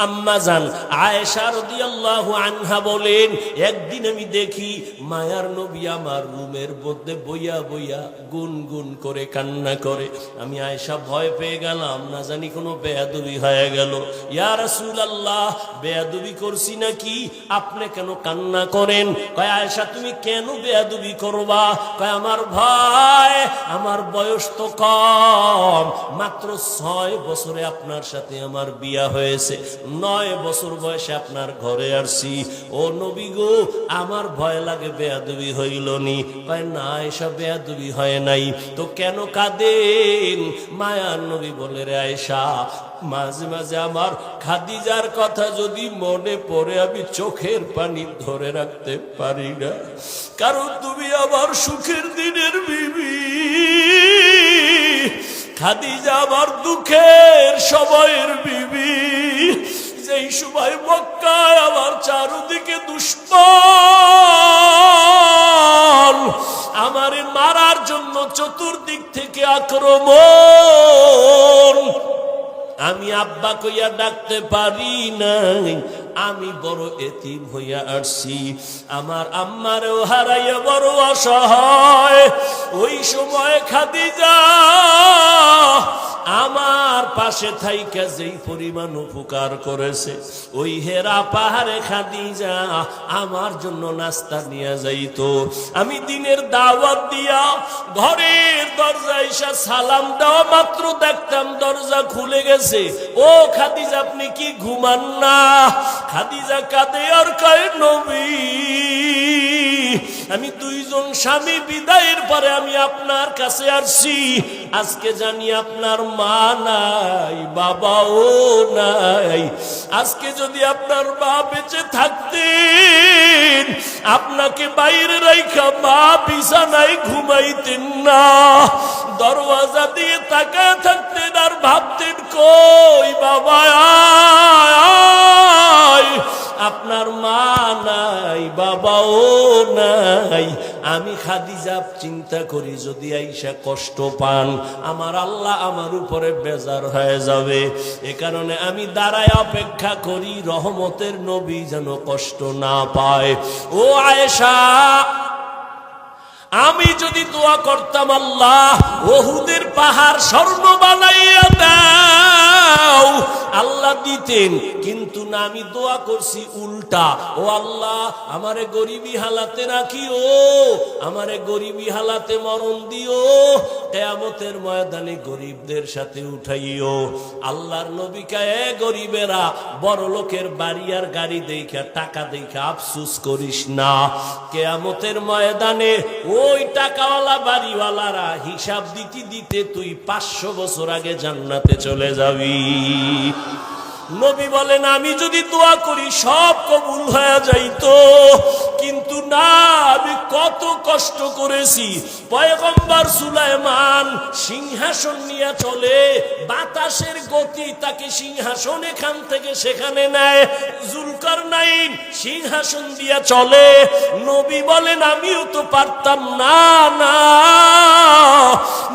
আমি ভয় পেয়ে গেলাম, না জানি কোনো বেয়াদবি হয়ে গেল। করছি নাকি? আপনি কেন কান্না করেন? কয়, আয়েশা, তুমি কেন বেয়াদবি করবা? কয়, আমার ভাই আমার বয়স তো কম, মাত্র ছয় বছরে আপনার সাথে আমার বিয়া হয়েছে। নয় বছর বয়সে আপনার ঘরে আসছি। ও নবী গো, আমার ভয় লাগে, বেয়াদবি হইল নি কয়, না, এসব বেয়াদবি হয় নাই। তো কেন কাঁদেন? মায়ার নবী বলে, রে আয়সা মাঝে মাঝে আমার খাদিজার কথা যদি মনে পড়ে, আমি চোখের পানি ধরে রাখতে পারি না। কারণ তুমি আমার সুখের দিনের বিবি। খাদিজা আমার দুঃখের সময়ের বিবি। যেই সময় মক্কায় আমার চারুদিকে দুশ্মন। আমারে মারার জন্য চতুর্দিক থেকে আক্রমণ। আমি আব্বা কইয়া ডাকতে পারি নাই। আমি বড় এতিম হইয়া আসছি। আমার আম্মারেও হারাইয়া বড় অসহায়। ওই সময় খাদিজা আমার পাশে থাইকা যেই পরিমাণ উপকার করেছে, ওই হেরা পাহাড়ে খাদিজা আমার জন্য নাস্তা নিয়ে যাইতো। আমি দিনের দাওয়াত দিয়া ঘরের দরজা এসে সালাম দেওয়া মাত্র দেখতাম দরজা খুলে গেছে। ও খাদিজা, আপনি কি ঘুমান না? খাদিজা কাঁদে আর কয়, নবী আমি দুইজন স্বামী, বিদায়ের পরে আমি আপনার কাছে আসছি আজকে জানি আপনার মা নাই, বাবাও নাই আজকে যদি আপনার মা বেঁচে থাকতেন, আপনাকে বাইরে রাইখা মা বিছানায় ঘুমাইতেন না দরওয়াজা দিয়ে তাকায় থাকতেন আর ভাবতেন, কই বাবা। আপনার মা নাই, বাবাও আমি খাদিজা চিন্তা করি, যদি আইসা কষ্ট পান, আমার আল্লাহ আমার উপরে বেজার হয়ে যাবে। এ কারণে আমি দাঁড়ায় অপেক্ষা করি, রহমতের নবী যেন কষ্ট না পায়। ও আয়েশা, আমি যদি দোয়া করতাম আল্লাহ, ওহুদের পাহাড় স্বর্ণ বানাইয়া দাও আল্লাহ দিতেন, কিন্তু না, আমি দোয়া করছি উল্টা। ও আল্লাহ, আমারে গরিবী হালাতে রাখিও আমারে গরিবী হালাতে মরণ দিও। কেয়ামতের ময়দানে গরিবদের সাথে উঠাইও। আল্লাহর নবিকা এ গরিবেরা, বড় লোকের বাড়ি আর গাড়ি দেখা টাকা দেখা আফসুস করিস না। কেয়ামতের ময়দানে ওই টাকাওয়ালা বাড়িওয়ালারা হিসাব দিতে দিতে তুই পাঁচশো বছর আগে জান্নাতে চলে যাবি। নবী বলেন, আমি যদি দোয়া করি, সব কবুল হয়ে যাইতো। কিন্তু না, আমি কত কষ্ট করেছি। পয়গম্বর সুলাইমান সিংহাসন নিয়ে চলে, বাতাসের গতি তাকে সিংহাসন এখান থেকে সেখানে নেয়। জুলকার নাইন সিংহাসন দিয়া চলে। নবী বলেন, আমিও তো পারতাম না না।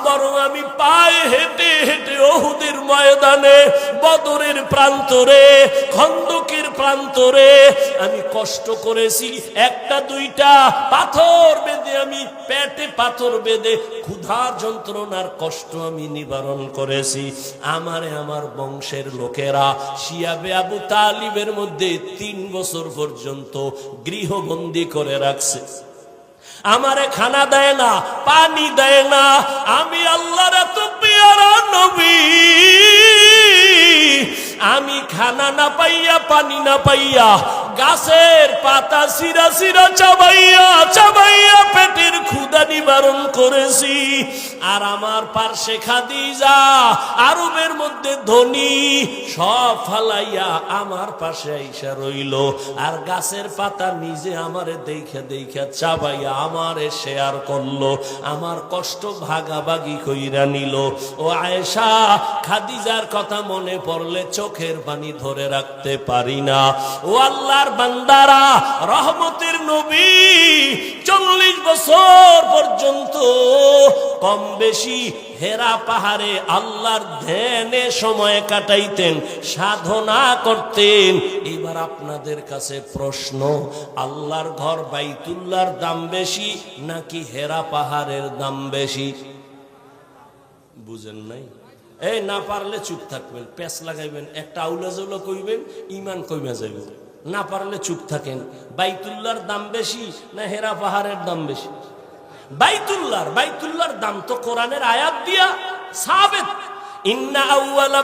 বরং আমি পায়ে হেঁটে হেঁটে ওহুদের ময়দানে বদরের প্রান্তরে, খন্দকের প্রান্তরে। আমি কষ্ট করেছি, একটা, দুইটা পাথর বেঁধে আমি, পেটে পাথর বেঁধে ক্ষুধার যন্ত্রণার কষ্ট আমি নিবারণ করেছি। আমারে, আমার বংশের লোকেরা, শিয়াবে আবু তালিবের মধ্যে তিন বছর পর্যন্ত গৃহবন্দী করে রাখছে। আমারে খানা দেয় না, পানি দেয় না। আমি আল্লাহর তো পেয়ারা নবী। আমি খানা না পাইয়া পানি না পাইয়া গাছের পাতা সিরা সিরা চাবাইয়া চাবাইয়া পেটের ক্ষুদা নিবারণ করেছি। আর আমার পার্শ্বে খাদিজা আরবের মধ্যে ধনী, সব ফালাইয়া আমার পাশে আইসা রইল। আর গাছের পাতা নিজে আমারে দেখে দেখে চাবাইয়া আমারে শেয়ার করল। আমার কষ্ট ভাগাভাগি কইরা নিল। ও আয়েশা, খাদিজার কথা মনে পড়লে চোখের পানি ধরে রাখতে পারি না। ও আল্লাহ আল্লাহর বান্দারা, রহমতের নবী, চল্লিশ বছর পর্যন্ত কম বেশি হেরা পাহাড়ে আল্লাহর ধ্যানে সময় কাটাইতেন, সাধনা করতেন। এবার আপনাদের কাছে প্রশ্ন, আল্লাহর ঘর বাইতুল্লাহর দাম বেশি নাকি হেরা পাহাড়ের দাম বেশি? বুঝেন নাই? এই না পারলে চুপ থাকবেন, প্যাঁচ লাগাইবেন, একটা আউলা জৌলা কইবেন ইমান কইমা যাইব। না পারলে চুপ থাকেন। বাইতুল্লাহর দাম বেশি না হেরা পাহাড়ের দাম বেশি? বাইতুল্লাহর বাইতুল্লাহর দাম তো কোরআনের আয়াত দিয়া সাবেত। ইন্না আউয়ালা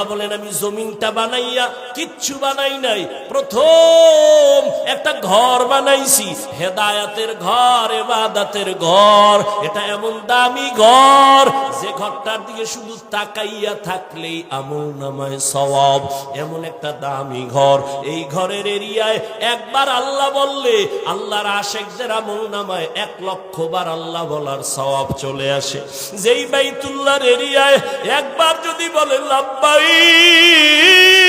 আল্লাহ বলেন, আমি জমিনটা বানাইয়া কিচ্ছু বানাই নাই। প্রথম একটা ঘর বানাইছি। হেদায়াতের ঘর, এবাদাতের ঘর। এটা এমন দামি ঘর। যে ঘরটার দিকে শুধু তাকাইয়া থাকলেই আমল নামায় সওয়াব। এমন একটা দামি ঘর। এই ঘরের এরিয়ায় একবার আল্লাহ বললে, আল্লাহর আশেকদের আমল নামায় এক লক্ষ বার আল্লাহ বলার সওয়াব চলে আসে। যেই বাইতুল্লাহর এরিয়ায় একবার যদি বলে লাভ করি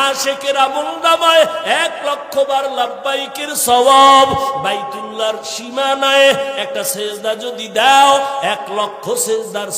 আশেকের আমল নামায় এক লক্ষ বার লাব্বাইকের সওয়াব বাইতুল্লাহর সীমানায় একটা সেজদা যদি দাও, এক লক্ষ সেজদার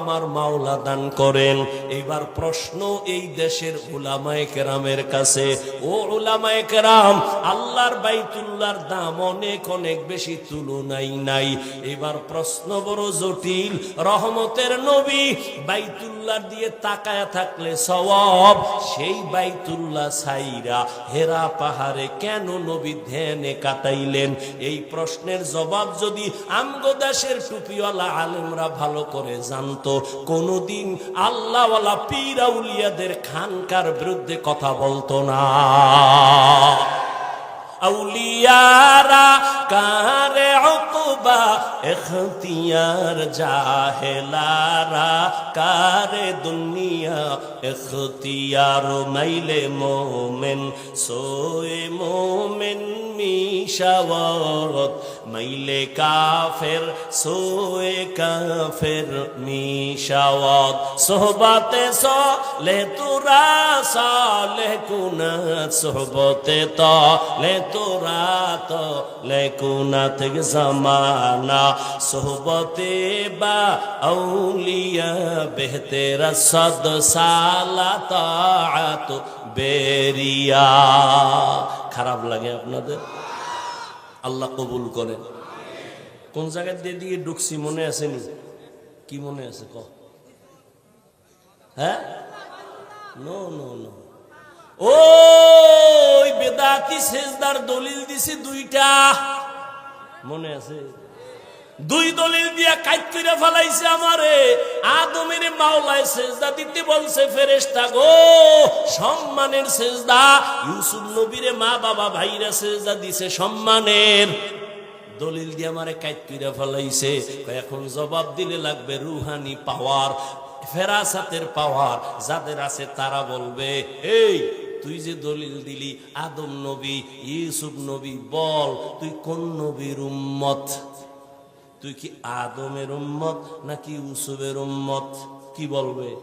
আমার মাওলা দান করেন। এবার প্রশ্ন এই দেশের উলামায়ে কেরামের কাছে, ও উলামায়ে কেরাম, আল্লাহর বাইতুল্লাহর দাম অনেক অনেক বেশি তুলনাই নাই। এবার প্রশ্ন বড় জটিল, রহমতের নবী বাইতুল্লাহ দিয়ে তাকায়া থাকলে সওয়াব সেই বাইতুল্লাহ সাইরা, হেরা পাহাড়ে কেন নবী ধ্যানে কাটাইলেন? এই প্রশ্নের জবাব যদি আলেমরা ভালো করে জানতো, কোনোদিন আল্লাহওয়ালা পীরাউলিয়াদের খানকার বিরুদ্ধে কথা বলতো না। আউলিয়ারা কারে অকুবা এখতিয়ার জাহেলারা কারে দুনিয়া এখতিয়ার মাইলে মোমেন সোয়ে মোমেন। মিশাওয়াত মাইলে কাফের, সোয়ে কাফের মিশাওয়াত সোহবাতে সলে তুরা, সালে কুনাত, সোহবতে তো লে তোরা তো লে কুনাত জমানা। সোহবতে বা আউলিয়া, বেহতেরা সদ সালা তাআত বেরিয়া। খারাপ লাগে আপনাদের? আল্লাহ কবুল করেন। কোন জায়গায় দিয়ে দিয়ে ঢুকছি, মনে আছে আসেনি কি মনে আছে? ক। হ্যাঁ? নো নো নো ওই বেদাতি সেজদার দলিল দিছি দুইটা। মনে আছে? দুই দলিল দিয়া কাইত কইরা ফেলাইছে আমারে। মাওলায় সেজদা দিতে বলছে ফেরেশতা গো। সম্মানের সেজদা। ইউসুফ নবীরে মা বাবা ভাইরা সেজদা দিছে সম্মানের। দলিল দিয়ে আমারে কাইত কইরা ফেলাইছে। এখন জবাব দিলে লাগবে রুহানি পাওয়ার, ফেরাসাতের পাওয়ার। যাদের আছে তারা বলবে, এই, তুই যে দলিল দিলি, আদম নবী, ইউসুফ নবী, বল, তুই কোন নবীর উম্মত? তুই কি আদমের উম্মত নাকি ইউসুফের উম্মত? কি বলবে?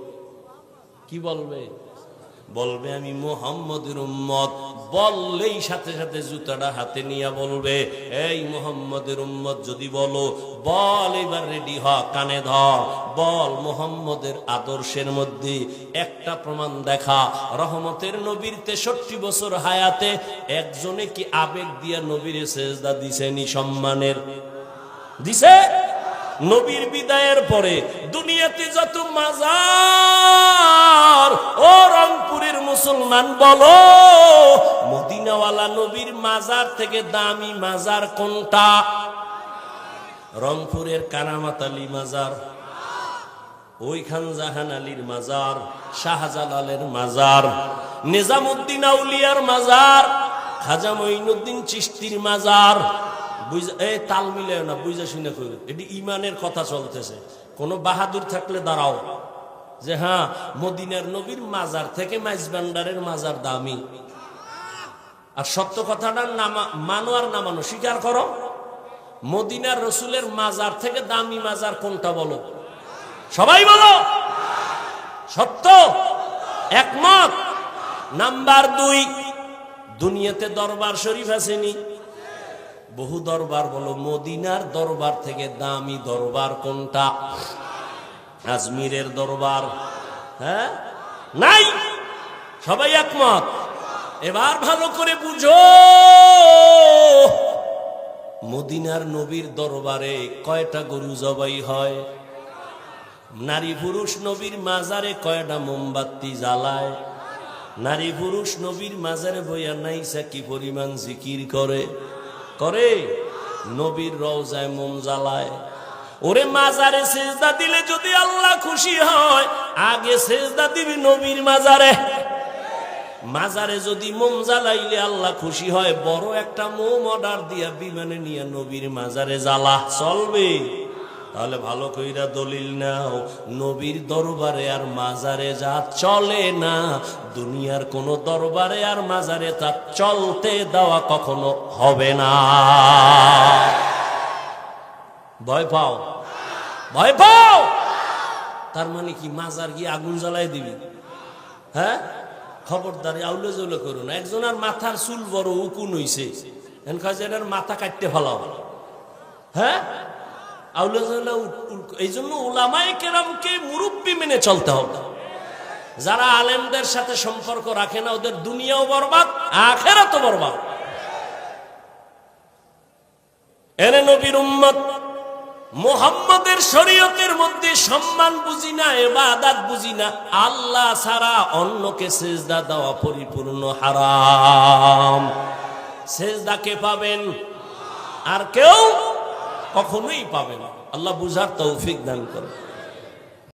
কি বলবে? বলবে আমি মোহাম্মদের উম্মত। বললেই সাথে সাথে জুতাটা হাতে নিয়ে বলবে, এই মোহাম্মদের উম্মত যদি বলো, বল এবার রেডি হ, কানে ধর। বল মোহাম্মদের আদর্শের মধ্যে একটা প্রমাণ দেখা। রহমতের নবীর তেষট্টি বছর হায়াতে একজনে কি আবেগ দিয়া নবীর সেজদা দিছেনি সম্মানের? দিছে? নবীর বিদায়ের পরে দুনিয়াতে যত মাজার, ও রংপুরের মুসলমান বলো, মদিনাওয়ালা নবীর মাজার থেকে দামি মাজার কোনটা? রংপুরের কারামাত আলী মাজার, ওইখান জাহান আলীর মাজার, শাহজালালের মাজার, নিজামুদ্দিন আউলিয়ার মাজার, খাজা মঈনুদ্দিন চিস্তির মাজার তাল মিলে না, বুঝা শুনে কই এটি ইমানের কথা চলতেছে। কোনো বাহাদুর থাকলে দাঁড়াও। যে হ্যাঁ মদিনার নবীর মাজার থেকে মাইজ ভান্ডারের মাজার দামি। আর সত্য কথাটা নামা মানো আর না মানো স্বীকার করো। মদিনার রসুলের মাজার থেকে দামি মাজার কোনটা বলো? সবাই বলো। সত্য? একমত? নাম্বার দুই, দুনিয়াতে দরবার শরীফ আসেনি বহু দরবার বলো, মদিনার দরবার থেকে দামি দরবার কোনটা? আজমিরের দরবার হ্যাঁ? নাই! সবাই একমত? এবার ভালো করে বুঝো! মদিনার নবীর দরবারে কয়টা গরু জবাই হয়? নারী পুরুষ নবীর মাজারে কয়টা মোমবাতি জ্বালায়? নারী পুরুষ নবীর মাজারে বইয়া নাইসা কি পরিমাণ জিকির করে? করে। নবীর রওজায় মোম জ্বালায়। ওরে মাজারে সেজদা দিলে যদি আল্লাহ খুশি হয়, আগে সেজদা দিবি নবীর মাজারে। মাজারে যদি মোম জ্বালাইলে আল্লাহ খুশি হয়, বড় একটা মোম অর্ডার দিয়া বিমানে নিয়ে নবীর মাজারে জ্বালা। চলবে। তাহলে ভালো কইরা দলিল নাও, নবীর দরবারে আর মাজারে যা চলে না, দুনিয়ার কোন দরবারে আর মাজারে তা চলতে দেওয়া কখনো হবে না। ভয় পাও? ভয় পাও? তার মানে কি, মাজার গিয়ে আগুন জ্বালাই দিবি? হ্যাঁ? খবরদারি, আউলে জৌলে করুন একজনের মাথার চুল বড় উকুন হইছে। মাথা কাটতে ফেলাও হ্যাঁ আউলে জৌলে উল- উল- এই জন্য উলামায়ে কেরামকে মুরব্বী মেনে চলতে হবে। যারা আলেমদের সাথে সম্পর্ক রাখে না, ওদের দুনিয়াও বরবাদ, আখেরাতও বরবাদ। এনে নবীর উম্মত, মোহাম্মদের শরীয়তের মধ্যে সম্মান বুঝি না এবাদাত বুঝি না, আল্লাহ ছাড়া অন্যকে সেজদা দেওয়া পরিপূর্ণ হারাম। সেজদা কে পাবেন? আর কেউ? কখনোই পাবে না। আল্লাহ বুঝার তৌফিক দান করে